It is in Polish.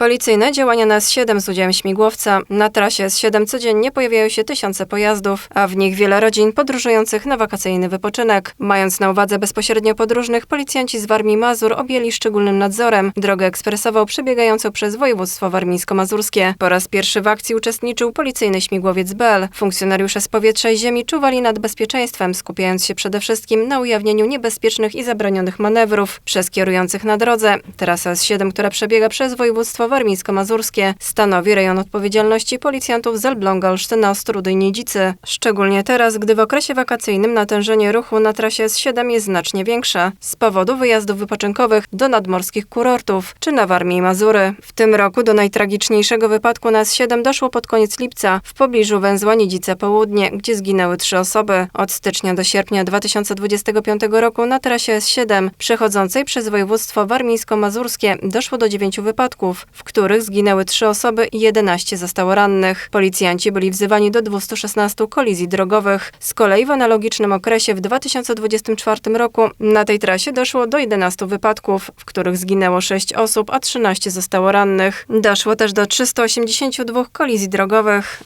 Policyjne działania na S7 z udziałem śmigłowca. Na trasie S7 codziennie pojawiają się tysiące pojazdów, a w nich wiele rodzin podróżujących na wakacyjny wypoczynek. Mając na uwadze bezpośrednio podróżnych, policjanci z Warmii Mazur objęli szczególnym nadzorem drogę ekspresową przebiegającą przez województwo warmińsko-mazurskie. Po raz pierwszy w akcji uczestniczył policyjny śmigłowiec BEL. Funkcjonariusze z powietrza i ziemi czuwali nad bezpieczeństwem, skupiając się przede wszystkim na ujawnieniu niebezpiecznych i zabronionych manewrów przez kierujących na drodze. Trasa S7, która przebiega przez województwo warmińsko-mazurskie, stanowi rejon odpowiedzialności policjantów z Elbląga, Olsztyna, Ostrudy i Niedzicy. Szczególnie teraz, gdy w okresie wakacyjnym natężenie ruchu na trasie S7 jest znacznie większe z powodu wyjazdów wypoczynkowych do nadmorskich kurortów czy na Warmii i Mazury. W tym roku do najtragiczniejszego wypadku na S7 doszło pod koniec lipca w pobliżu węzła Niedzice Południe, gdzie zginęły trzy osoby. Od stycznia do sierpnia 2025 roku na trasie S7 przechodzącej przez województwo warmińsko-mazurskie doszło do dziewięciu wypadków, w których zginęły trzy osoby i 11 zostało rannych. Policjanci byli wzywani do 216 kolizji drogowych. Z kolei w analogicznym okresie w 2024 roku na tej trasie doszło do 11 wypadków, w których zginęło 6 osób, a 13 zostało rannych. Doszło też do 382 kolizji drogowych.